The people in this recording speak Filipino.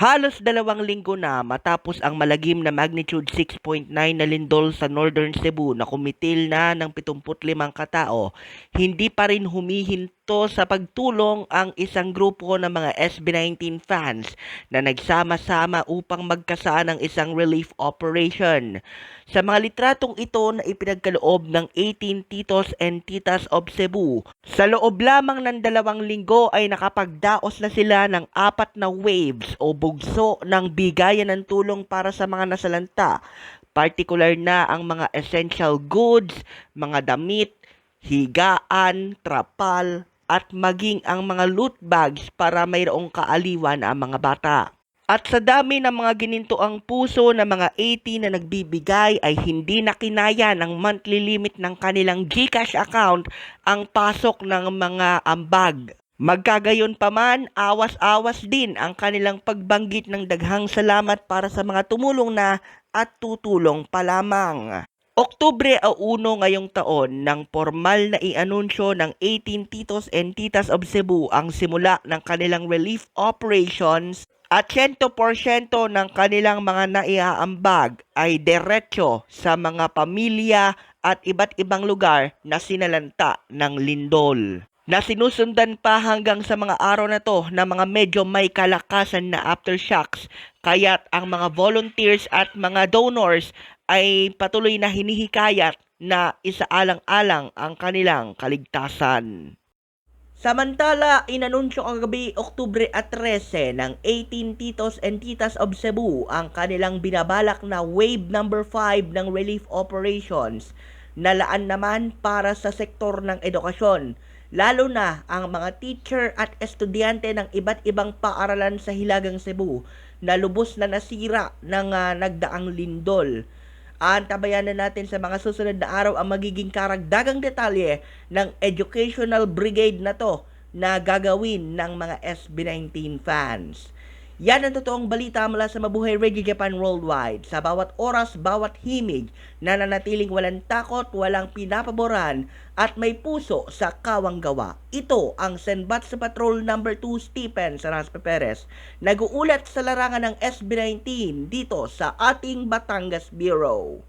Halos dalawang linggo na matapos ang malagim na magnitude 6.9 na lindol sa Northern Cebu na kumitil na ng 75 katao, hindi pa rin humihinto sa pagtulong ang isang grupo ng mga SB19 fans na nagsama-sama upang magkasaan ng isang relief operation. Sa mga litratong ito na ipinagkaloob ng 18 titos and titas of Cebu, sa loob lamang ng dalawang linggo ay nakapagdaos na sila ng apat na waves o bugso ng bigayan ng tulong para sa mga nasalanta, particular na ang mga essential goods, mga damit, higaan, trapal, at maging ang mga loot bags para mayroong kaaliwan ang mga bata. At sa dami ng mga gininto ang puso ng mga 80 na nagbibigay ay hindi na kinaya ng monthly limit ng kanilang GCash account ang pasok ng mga ambag. Magkagayon pa man, awas-awas din ang kanilang pagbanggit ng daghang salamat para sa mga tumulong na at tutulong pa lamang. Oktubre a 1 ngayong taon nang formal na ianunsyo ng 18 Titos and Titas of Cebu ang simula ng kanilang relief operations at 100% ng kanilang mga naiaambag ay diretso sa mga pamilya at iba't ibang lugar na sinalanta ng lindol. Na sinusundan pa hanggang sa mga araw na to na mga medyo may kalakasan na aftershocks kaya't ang mga volunteers at mga donors ay patuloy na hinihikayat na isaalang-alang ang kanilang kaligtasan. Samantala, inanunsyo kagabi Oktubre at 13 ng 18 Titos and Titas of Cebu ang kanilang binabalak na wave number 5 ng relief operations na laan naman para sa sektor ng edukasyon, lalo na ang mga teacher at estudyante ng iba't ibang paaralan sa Hilagang Cebu na lubos na nasira ng ah, nagdaang lindol. Antabayan na natin sa mga susunod na araw ang magiging karagdagang detalye ng educational brigade na to na gagawin ng mga SB19 fans. Yan ang totoong balita mula sa Mabuhay Radio Japan Worldwide. Sa bawat oras, bawat himig, nananatiling walang takot, walang pinapaboran, at may puso sa kawang gawa. Ito ang Senbat sa Patrol number 2 Stephen Saraspe Perez. Nag-uulat sa larangan ng SB19 dito sa ating Batangas Bureau.